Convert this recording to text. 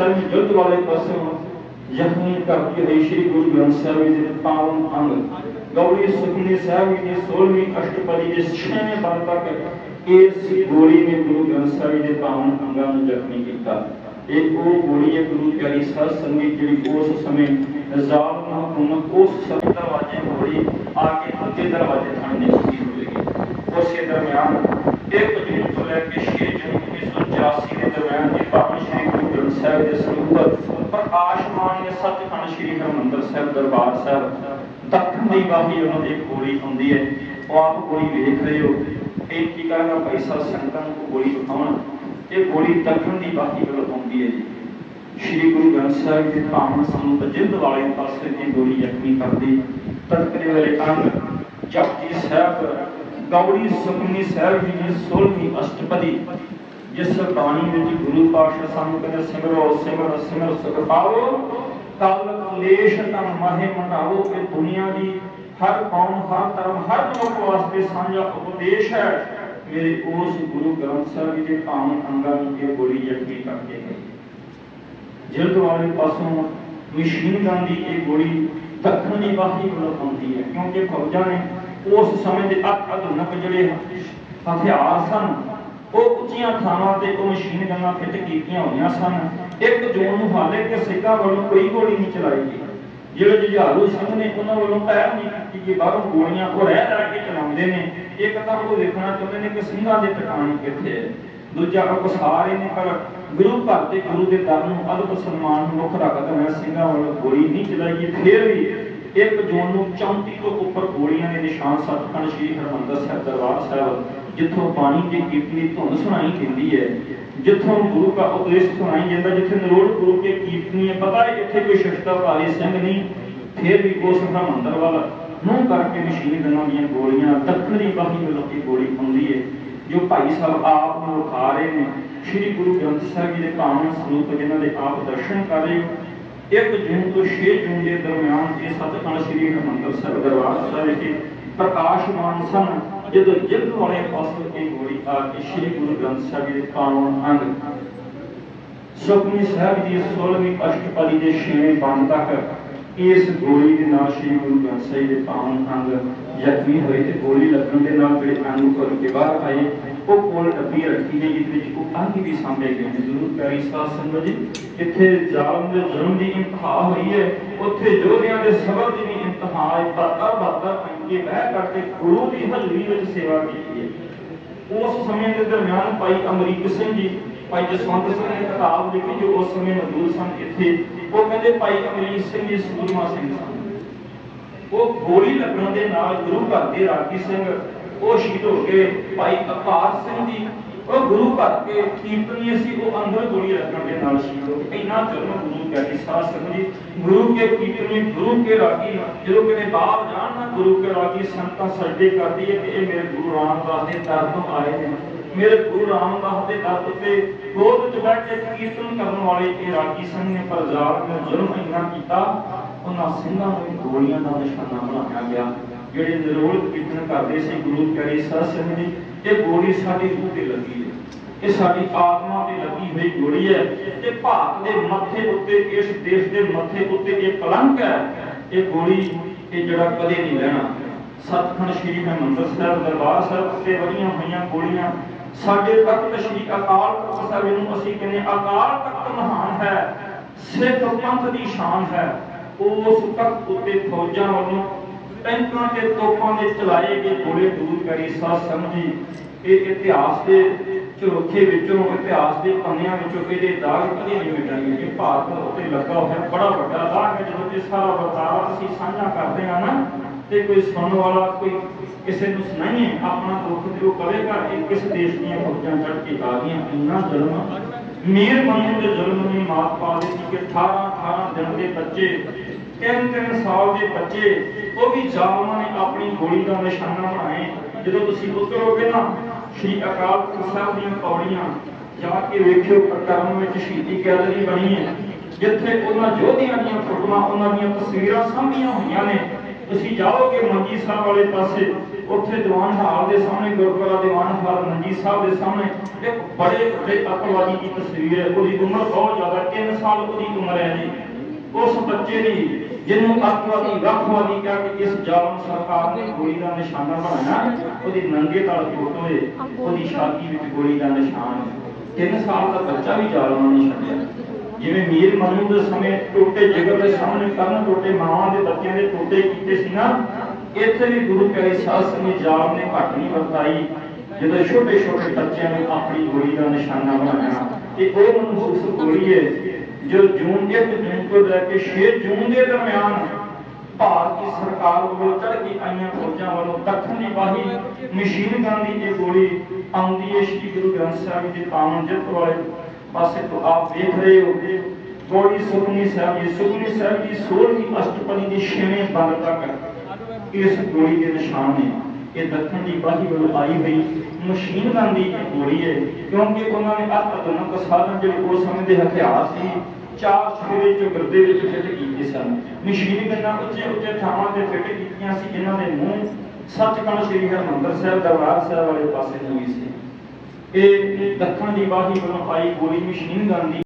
ਸਾਹਿਬ ਦੀ ਵਾਲੇ ਪਾਸੋਂ ਜ਼ਖਮੀ ਕਰਦੀ ਹੋਈ ਸ੍ਰੀ ਗੁਰੂ ਗ੍ਰੰਥ ਸਾਹਿਬ ਜੀ ਦੇ ਪਾਵਨ ਅੰਗ ਗੌੜੀ ਸੁਖਮਨੀ ਸਾਹਿਬ ਜੀ ਦੀ 16ਵੀਂ ਅਸ਼ਟਪਦੀ ਦੇ 6ਵੇਂ ਬੰਦ ਤੱਕ ਇਸ ਗੋਲੀ ਨੇ ਗੁਰੂ ਗ੍ਰੰਥ ਸਾਹਿਬ ਜੀ ਦੇ ਪਾਵਨ ਅੰਗਾਂ ਨੂੰ ਜ਼ਖਮੀ ਕੀਤਾ। ਇਹ ਉਹ ਗੋਲੀ ਹੈ ਗੁਰੂ ਪਿਆਰੀ ਸਾਧ ਸੰਗਤ ਜਿਹੜੀ ਉਸ ਸਮੇਂ ਜ਼ਾਲਮ ਹਕੂਮਤ ਉਸ ਸਮੇਂ ਦਰਵਾਜ਼ੇ ਗੋਲੀ ਆ ਕੇ ਦੂਜੇ ਦਰਵਾਜ਼ੇ ਥਾਣੇ ਦੇ ਸ਼ਹੀਦ ਹੋਏਗੀ ਉਸੇ ਦਰਮਿਆਨ 1 ਜੂਨ ਤੋਂ ਲੈ ਕੇ 6 ਜੂਨ 1984 ਦੇ ਦਰਮਿਆਨ ਜੀ ਪਾਵਨ ਸ੍ਰੀ ਗੁਰੂ ਗ੍ਰੰਥ ਸਾਹਿਬ ਦੇ ਸਰੂਪ ਪ੍ਰਕਾਸ਼ਮਾਨ ਦੇ ਸੱਚਖੰਡ ਸ੍ਰੀ ਹਰਿਮੰਦਰ ਸਾਹਿਬ ਦਰਬਾਰ ਸਾਹਿਬ, ਦੱਖਣ ਦੀ ਬਾਹੀ ਉਹਨਾਂ ਦੀ ਗੋਲੀ ਆਉਂਦੀ ਹੈ। ਉਹ ਆਪ ਗੋਲੀ ਵੇਖ ਰਹੇ ਹੋ। ਇਹ ਕੀ ਕਰਾਂਗਾ ਭਾਈ ਸਾਹਿਬ, ਸੰਗਤਾਂ ਨੂੰ ਗੋਲੀ ਵਿਖਾਉਣ ਇਹ ਗੋਲੀ ਦੱਖਣ ਦੀ ਬਾਹੀ ਵੱਲੋਂ ਆਉਂਦੀ ਹੈ ਜੀ। ਸ੍ਰੀ ਗੁਰੂ ਗ੍ਰੰਥ ਸਾਹਿਬ ਦੇ ਪਾਵਨ ਸੰਤ ਜਿੰਦ ਵਾਲੇ ਪਾਸੇ ਦੀ ਗੋਲੀ ਜ਼ਖਮੀ ਕਰਦੀ। ਤੜਕਦੇ ਵਾਲੇ ਅੰਗ ਜਪਜੀ ਸਾਹਿਬ, ਗੌੜੀ ਸੁਖਮਨੀ ਸਾਹਿਬ ਜੀ ਦੀ 16ਵੀਂ ਅਸ਼ਟਪਦੀ ਜਿਸ ਬਾਣੀ ਵਿੱਚ ਗੁਰੂ ਪਾਤਸ਼ਾਹ ਸਾਨੂੰ ਕਹਿੰਦੇ, ਸਿਮਰੋ, ਸਿਮਰ ਸਿਮਰ ਸੁਖ ਪਾਵੋ ਕਲ ਕਲੇਸ਼ ਤਨ ਮਾਹੇ ਮਟਾਵੋ ਇਹ ਦੁਨੀਆ ਦੀ ਹਰ ਕੌਮ, ਹਰ ਧਰਮ, ਹਰ ਮਨੁੱਖ ਵਾਸਤੇ ਸਾਂਝਾ ਉਪਦੇਸ਼ ਹੈ। ਮੇਰੇ ਉਸ ਗੁਰੂ ਗ੍ਰੰਥ ਸਾਹਿਬ ਜੀ ਦੇ ਪਾਵਨ ਅੰਗਾਂ ਨੂੰ ਇਹ ਗੋਲੀ ਜ਼ਖਮੀ ਕਰਕੇ ਗਈ ਜਿਲਦ ਵਾਲੇ ਪਾਸੋਂ ਮਸ਼ੀਨ ਗਨ ਦੀ ਇਹ ਗੋਲੀ ਦੱਖਣ ਦੀ ਬਾਹੀ ਵੱਲੋਂ ਆਉਂਦੀ ਹੈ, ਕਿਉਂਕਿ ਫੌਜਾਂ ਨੇ ਉਸ ਸਮੇਂ ਦੇ ਅਤ ਆਧੁਨਿਕ ਜਿਹੜੇ ਹਥਿਆਰ ਸਨ ਉਹ ਉੱਚੀਆਂ ਥਾਵਾਂ ਤੇ ਉਹ ਮਸ਼ੀਨ ਗਨਾਂ ਫਿੱਟ ਕੀਤੀਆਂ ਹੋਈਆਂ ਸਨ। ਇੱਕ ਜੂਨ ਨੂੰ ਹਾਲੇ ਕਿ ਸਿੱਖਾਂ ਵੱਲੋਂ ਕੋਈ ਗੋਲੀ ਨਹੀਂ ਚਲਾਈ ਗਈ। ਜਿਹੜੇ ਜੁਝਾਰੂ ਸਿੰਘ ਨੇ ਉਹਨਾਂ ਵੱਲੋਂ ਪੈਰ ਨਹੀਂ ਕੀਤੀ ਕਿ ਬਾਹਰੋਂ ਗੋਲੀਆਂ ਉਹ ਰਹਿ ਰਹਿ ਕੇ ਚਲਾਉਂਦੇ ਨੇ। ਇੱਕ ਤਾਂ ਉਹ ਦੇਖਣਾ ਚਾਹੁੰਦੇ ਨੇ ਕਿ ਸਿੰਘਾਂ ਦੇ ਟਿਕਾਣੇ ਕਿੱਥੇ ਹੈ ਦੂਜਾ ਉਹ ਸਾਰੇ ਨੇ, ਪਰ ਗੁਰੂ ਘਰ ਤੇ ਗੁਰੂ ਦੇ ਦਰ ਨੂੰ ਅਦਬ ਸਨਮਾਨ ਨੂੰ ਮੁੱਖ ਰੱਖਦੇ ਹੋਏ ਸਿੰਘਾਂ ਵੱਲੋਂ ਗੋਲੀ ਨਹੀਂ ਚਲਾਈ ਗਈ। ਫਿਰ ਵੀ ਇੱਕ ਜੂਨ ਨੂੰ 34 ਤੋਂ ਉੱਪਰ ਗੋਲੀਆਂ ਦੇ ਨਿਸ਼ਾਨ ਸੱਚਖੰਡ ਸ੍ਰੀ ਹਰਿਮੰਦਰ ਸਾਹਿਬ ਦਰਬਾਰ ਸਾਹਿਬ ਜਿੱਥੋਂ ਬਾਣੀ ਦੀ ਧੁਨ ਸੁਣਾਈ ਦਿੰਦੀ ਹੈ, ਜਿੱਥੋਂ ਗੁਰੂ ਦਾ ਉਪਦੇਸ਼ ਸੁਣਾਈ ਜਾਂਦਾ, ਜਿੱਥੇ ਨਰੋੜ ਗੁਰੂ ਕੇ ਕੀਰਤਨੀ ਹੈ, ਪਤਾ ਹੈ ਇੱਥੇ ਕੋਈ ਸ਼ਸਤਰਧਾਰੀ ਸਿੰਘ ਨਹੀਂ, ਫਿਰ ਵੀ ਉਸ ਹਰਿਮੰਦਰ ਵੱਲ ਮੂੰਹ ਕਰਕੇ ਮਸ਼ੀਨ ਗਨਾਂ ਦੀਆਂ ਗੋਲੀਆਂ, ਦੱਖਣੀ ਬਾਹੀ ਵੱਲੋਂ ਇਹ ਗੋਲੀ ਹੁੰਦੀ ਹੈ, ਜੋ ਭਾਈ ਸਾਹਿਬ ਆਪ ਨੂੰ ਵਿਖਾ ਰਹੇ ਨੇ। ਸ੍ਰੀ ਗੁਰੂ ਗ੍ਰੰਥ ਸਾਹਿਬ ਜੀ ਦੇ ਪਾਵਨ ਸਰੂਪ ਜਿਨ੍ਹਾਂ ਦੇ ਆਪ ਦਰਸ਼ਨ ਕਰ ਰਹੇ ਹੋ 1 ਜੂਨ ਤੋਂ 6 ਜੂਨ ਦੇ ਦਰਮਿਆਨ ਇਹ ਸੱਚਖੰਡ ਸ੍ਰੀ ਹਰਿਮੰਦਰ ਸਾਹਿਬ ਦਰਬਾਰ ਸਾਹਿਬ ਵਿਖੇ ਪ੍ਰਕਾਸ਼ਮਾਨ ਸਨ। ਜਦੋਂ ਜਿੰਦ ਵਾਲੇ ਪਾਸੇ ਇਹ ਗੋਲੀ ਆ ਕੇ ਸ੍ਰੀ ਗੁਰੂ ਗ੍ਰੰਥ ਸਾਹਿਬ ਜੀ ਦੇ ਪਾਵਨ ਅੰਗ ਸੁਖਮਨੀ ਸਾਹਿਬ ਦੀ 16ਵੀਂ ਅਸ਼ਟਪਦੀ ਦੇ 6ਵੇਂ ਬੰਦ ਤੱਕ ਇਸ ਗੋਲੀ ਦੇ ਨਾਲ ਸ੍ਰੀ ਗੁਰੂ ਗ੍ਰੰਥ ਸਾਹਿਬ ਦੇ ਪਾਵਨ ਅੰਗ ਜ਼ਖਮੀ ਹੋਏ ਤੇ ਗੋਲੀ ਲੱਗਣ ਦੇ ਨਾਲ ਜਿਹੜੇ ਅੰਗ ਘਰ ਕੇ ਬਾਹਰ ਆਏ ਉਹ ਕੋਲ ਡੱਬੀ ਰੱਖੀ ਗਈ, ਜਿਹਦੇ ਵਿੱਚ ਉਹ ਅੰਗ ਵੀ ਸਾਂਭੇ ਗਏ ਨੇ। ਜ਼ਰੂਰ ਪਿਆਰੀ ਸਾਧ ਸੰਗਤ ਜੀ ਇੱਥੇ ਜ਼ਾਲਮ ਦੇ ਜ਼ੁਲਮ ਦੀ ਇੰਤਹਾ ਹੋਈ ਹੈ, ਉੱਥੇ ਯੋਧਿਆਂ ਦੇ ਸਬਰ ਦੀ ਵੀ ਇੰਤਹਾ ਹੈ ਬਾਤਾਂ ਬਾਤਾਂ ਅੰਗੇ ਬਹਿ ਕਰਕੇ ਗੁਰੂ ਦੀ ਹਜ਼ੂਰੀ ਵਿੱਚ ਸੇਵਾ ਕੀਤੀ ਹੈ, ਉਸ ਸਮੇਂ ਦੇ ਦਰਮਿਆਨ ਭਾਈ ਅਮਰੀਕ ਸਿੰਘ ਜੀ, ਭਾਈ ਜਸਵੰਤ ਸਿੰਘ ਨੇ ਕਿਤਾਬ ਲਿਖੀ ਜੋ ਉਸ ਸਮੇਂ ਮੌਜੂਦ ਸਨ ਇੱਥੇ, ਉਹ ਕਹਿੰਦੇ ਭਾਈ ਅਮਰੀਕ ਸਿੰਘ ਜੀ ਸੂਰਮਾ ਸਿੰਘ ਸਨ। ਉਹ ਗੋਲੀ ਲੱਗਣ ਦੇ ਨਾਲ ਗੁਰੂ ਘਰ ਦੇ ਰਾਗੀ ਸਿੰਘ, ਉਹ ਸ਼ਹੀਦ ਹੋ ਗਏ। ਭਾਈ ਅਪਾਰ ਸਿੰਘ ਜੀ ਉਹ ਗੁਰੂ ਘਰ ਦੇ ਕੀਰਤਨੀਏ ਸੀ ਉਹ ਅੰਦਰ ਗੋਲੀ ਲੱਗਣ ਦੇ ਨਾਲ ਸ਼ਹੀਦ ਹੋ ਗਏ ਇੰਨਾ ਜ਼ੁਲਮ ਗੁਰੂ ਪਿਆਰੀ ਸਾਧ ਸੰਗਤ ਜੀ। ਗੁਰੂ ਕੇ ਕੀਰਤਨੀ ਗੁਰੂ ਕੇ ਰਾਗੀ ਜਦੋਂ ਕਿਤੇ ਬਾਹਰ ਜਾਣ ਨਾ, ਗੁਰੂ ਕੇ ਰਾਗੀ ਸੰਤਾਂ ਸਜਦੇ ਕਰਦੀ ਹੈ ਕਿ ਇਹ ਮੇਰੇ ਗੁਰੂ ਰਾਮਦਾਸ ਦੇ ਦਰ ਤੋਂ ਆਏ ਨੇ। ਮੇਰੇ ਗੁਰੂ ਰਾਮਦਾਸ ਦੇ ਦਰ ਉੱਤੇ ਗੋਦ ਵਿੱਚ ਬੈਠ ਕੇ ਕੀਰਤਨ ਕਰਨ ਵਾਲੇ ਇਹ ਰਾਗੀ ਸਿੰਘ ਨੇ ਪਰ ਜ਼ਾਲਮ ਨੇ ਜ਼ੁਲਮ ਇੰਨਾ ਕੀਤਾ, ਉਹਨਾਂ ਸਿੰਘਾਂ ਨੂੰ ਗੋਲੀਆਂ ਦਾ ਨਿਸ਼ਾਨਾ ਬਣਾਇਆ ਗਿਆ। ਜਿਹੜੇ ਨਿਰੋਲ ਕੀਰਤਨ ਕਰਦੇ ਸੀ, ਗੁਰੂ ਪਿਆਰੀ ਸਾਧ ਸੰਗਤ ਜੀ। ਇਹ ਗੋਲੀ ਸਾਡੀ ਰੂਹ ਤੇ ਲੱਗੀ ਹੈ। ਇਹ ਸਾਡੀ ਆਤਮਾ ਤੇ ਲੱਗੀ ਹੋਈ ਗੋਲੀ ਹੈ। ਤੇ ਭਾਰਤ ਦੇ ਮੱਥੇ ਉੱਤੇ, ਇਸ ਦੇਸ਼ ਦੇ ਮੱਥੇ ਉੱਤੇ ਇਹ ਕਲੰਕ ਹੈ। ਇਹ ਗੋਲੀ ਇਹ ਜਿਹੜਾ ਕਦੇ ਨਹੀਂ ਲੈਣਾ। ਸਤਖੰਡ ਸ੍ਰੀ ਹਰਿਮੰਦਰ ਸਾਹਿਬ, ਦਰਬਾਰ ਸਾਹਿਬ ਉੱਤੇ ਵੜੀਆਂ ਹੋਈਆਂ ਗੋਲੀਆਂ। ਸਾਡੇ ਤਖਤ ਸ੍ਰੀ ਅਕਾਲ ਪੁਰਖ ਸਾਹਿਬ ਨੂੰ ਅਸੀਂ ਕਹਿੰਦੇ ਅਕਾਲ ਤਖਤ ਮਹਾਨ ਹੈ। ਸਿੱਖ ਪੰਥ ਦੀ ਸ਼ਾਨ ਹੈ। ਉਸ ਤਖਤ ਉੱਤੇ ਫੌਜਾਂ ਵੱਲੋਂ ਟੈਂਕਾਂ ਤੇ ਤੋਪਾਂ ਦੇ ਚਲਾਏ ਗਏ ਗੋਲੇ ਦੂਰ ਕਰੀ ਸਾਧ ਸਮਝੀ ਇਹ ਇਤਿਹਾਸ ਦੇ ਝਰੋਖੇ ਵਿੱਚੋਂ, ਇਤਿਹਾਸ ਦੇ ਪੰਨਿਆਂ ਵਿੱਚੋਂ ਇਹਦੇ ਦਾਗ ਕਦੇ ਨਹੀਂ ਮਿਟਣਗੇ ਇਹ ਭਾਰਤ ਉੱਤੇ ਲੱਗਾ ਹੋਇਆ ਬੜਾ ਵੱਡਾ ਦਾਗ ਹੈ, ਜਦੋਂ ਇਹ ਸਾਰਾ ਵਰਤਾਰਾ ਅਸੀਂ ਸਾਂਝਾ ਕਰਦੇ ਹਾਂ ਨਾ, ਤੇ ਕੋਈ ਸੁਣਨ ਵਾਲਾ, ਕੋਈ ਕਿਸੇ ਨੂੰ ਸੁਣਾਈਏ, ਆਪਣਾ ਦੁੱਖ ਤੇ ਉਹ ਕਵੇਗਾ ਇਹ ਕਿਸ ਦੇਸ਼ ਦੀਆਂ ਫੌਜਾਂ ਚੜ ਕੇ ਆ ਗਈਆਂ। ਇੰਨਾ ਜ਼ੁਲਮ ਮੀਰ ਬੰਦੇ ਦੇ ਜ਼ੁਲਮ ਨੇ ਮਾਤ ਪਾ ਦਿੱਤੀ ਕਿ 18 18 ਦਿਨ ਦੇ ਬੱਚੇ ਤਿੰਨ ਤਿੰਨ ਸਾਲ ਦੇ ਬੱਚੇ, ਉਹ ਵੀ ਜ਼ਾਲਮਾਂ ਨੇ ਆਪਣੀ ਗੋਲੀ ਦਾ ਨਿਸ਼ਾਨਾ ਬਣਾਏ ਜਦੋਂ ਤੁਸੀਂ ਉਤਰੋਗੇ ਨਾ, ਸ਼੍ਰੀ ਅਕਾਲ ਤਖਤ ਸਾਹਿਬ ਦੀਆਂ ਪੌੜੀਆਂ ਜਾ ਕੇ ਵੇਖਿਓ ਪ੍ਰਕਰਮ ਵਿੱਚ ਸ਼ਹੀਦੀ ਗੈਲਰੀ ਬਣੀ ਹੈ। ਜਿੱਥੇ ਉਹਨਾਂ ਯੋਧਿਆਂ ਦੀਆਂ ਫੋਟੋਆਂ, ਉਹਨਾਂ ਦੀਆਂ ਤਸਵੀਰਾਂ ਸਾਂਭੀਆਂ ਹੋਈਆਂ ਨੇ। ਤੁਸੀਂ ਜਾਓਗੇ ਮੰਜੀ ਸਾਹਿਬ ਵਾਲੇ ਪਾਸੇ, ਉੱਥੇ ਦੀਵਾਨ ਹਾਲ ਦੇ ਸਾਹਮਣੇ, ਗੁਰਦੁਆਰਾ ਦੀਵਾਨ ਹਾਲ ਮੰਜੀ ਸਾਹਿਬ ਦੇ ਸਾਹਮਣੇ, ਇੱਕ ਬੜੇ ਵੱਡੇ ਅਤਵਾਦੀ ਦੀ ਤਸਵੀਰ ਹੈ। ਉਹਦੀ ਉਮਰ ਬਹੁਤ ਜ਼ਿਆਦਾ 3 ਸਾਲ ਉਹਦੀ ਉਮਰ ਹੈ ਜੀ। ਉਸ ਬੱਚੇ ਦੀ, ਜਿਹਨੂੰ ਅੱਤਵਾਦੀ ਵੱਖਵਾਦੀ ਕਿਹਾ ਕਿ ਇਸ ਜ਼ਾਲਮ ਸਰਕਾਰ ਨੇ ਗੋਲੀ ਦਾ ਨਿਸ਼ਾਨਾ ਬਣਾਇਆ, ਉਹਦੀ ਨੰਗੇ ਤਲ ਫੋਟੋ ਹੈ ਉਹਦੀ ਛਾਤੀ ਵਿੱਚ ਗੋਲੀ ਦਾ ਨਿਸ਼ਾਨ 3 ਸਾਲ ਦਾ ਬੱਚਾ ਵੀ ਜ਼ਾਲਮਾਂ ਨੇ ਛੱਡਿਆ। ਜਿਵੇਂ ਮੀਰ ਮਨੂ ਦੇ ਸਮੇਂ ਟੋਟੇ ਜਿਗਰ ਦੇ ਸਾਹਮਣੇ ਕਰਨ, ਟੋਟੇ ਮਾਵਾਂ ਦੇ ਬੱਚਿਆਂ ਦੇ ਟੋਟੇ ਕੀਤੇ ਸੀ ਨਾ, ਇੱਥੇ ਵੀ ਗੁਰੂ ਪਿਆਰੇ ਸਾਧ ਸੰਗਤ ਜਾਲ ਨੇ ਘੱਟ ਨਹੀਂ ਵਰਤਾਈ। ਜਦੋਂ ਛੋਟੇ ਛੋਟੇ ਬੱਚਿਆਂ ਨੂੰ ਆਪਣੀ ਗੋਲੀ ਦਾ ਨਿਸ਼ਾਨਾ ਬਣਾਇਆ, ਤੇ ਉਹ ਮਨਹੂਸ ਗੋਲੀ ਹੈ ਜੋ ਜੂਨ 1 ਜੂਨ ਤੋਂ ਲੈ ਕੇ 6 ਜੂਨ ਦੇ ਦਰਮਿਆਨ ਭਾਰਤੀ ਸਰਕਾਰ ਵੱਲੋਂ ਚੜ੍ਹ ਆਈਆਂ ਫੌਜਾਂ ਵੱਲੋਂ ਦੱਖਣ ਦੀ ਬਾਹੀ ਮਸ਼ੀਨ ਗਨ ਦੀ ਇਹ ਗੋਲੀ ਆਉਂਦੀ ਹੈ, ਸ੍ਰੀ ਗੁਰੂ ਗ੍ਰੰਥ ਸਾਹਿਬ ਜੀ ਪਾਵਨ ਜਿੱਤ ਵਾਲੇ ਪਾਸੇ ਤੋਂ ਆਪ ਦੇਖ ਰਹੇ ਹੋ ਗੋਲੀ ਸੁਖਨੀ ਸਾਹਿਬ ਜੀ ਸੁਖਨੀ ਸਾਹਿਬ ਜੀ 16ਵੀਂ ਅਸ਼ਟਪਦੀ ਦੀ 6ਵੇਂ ਬੰਦ ਤੱਕ ਇਸ ਗੋਲੀ ਦੇ ਨਿਸ਼ਾਨ ਨੇ। ਇਹ ਦੱਖਣ ਦੀ ਬਾਹੀ ਵੱਲੋਂ ਆਈ ਹੋਈ ਮਸ਼ੀਨ ਦੀ ਗੋਲੀ ਹੈ। ਕਿਉਂਕਿ ਉਹਨਾਂ ਨੇ ਅਤ ਆਧੁਨਿਕ ਸਾਧਨ ਜਿਹੜੇ ਉਸ ਸਮੇਂ ਦੇ ਹਥਿਆਰ ਸੀ। ਚਾਰ ਛੁਰੇ ਚ ਗਿਰਦੇ ਵਿੱਚ ਫਿੱਟ ਕੀਤੇ ਸਨ। ਮਸ਼ੀਨ ਗੰਨਾਂ ਉੱਚੇ ਉੱਚੇ ਥਾਵਾਂ ਤੇ ਫਿੱਟ ਕੀਤੀਆਂ ਸੀ। ਜਿਨ੍ਹਾਂ ਦੇ ਮੂੰਹ ਸੱਚਖੰਡ ਸ੍ਰੀ ਹਰਿਮੰਦਰ ਸਾਹਿਬ, ਦਰਬਾਰ ਸਾਹਿਬ ਵਾਲੇ ਪਾਸੇ ਨੂੰ ਸੀ। ਇਹ ਦੱਖਣ ਦੀ ਬਾਹੀ ਵੱਲੋਂ ਆਈ ਗੋਲੀ ਮਸ਼ੀਨ ਗਨ ਦੀ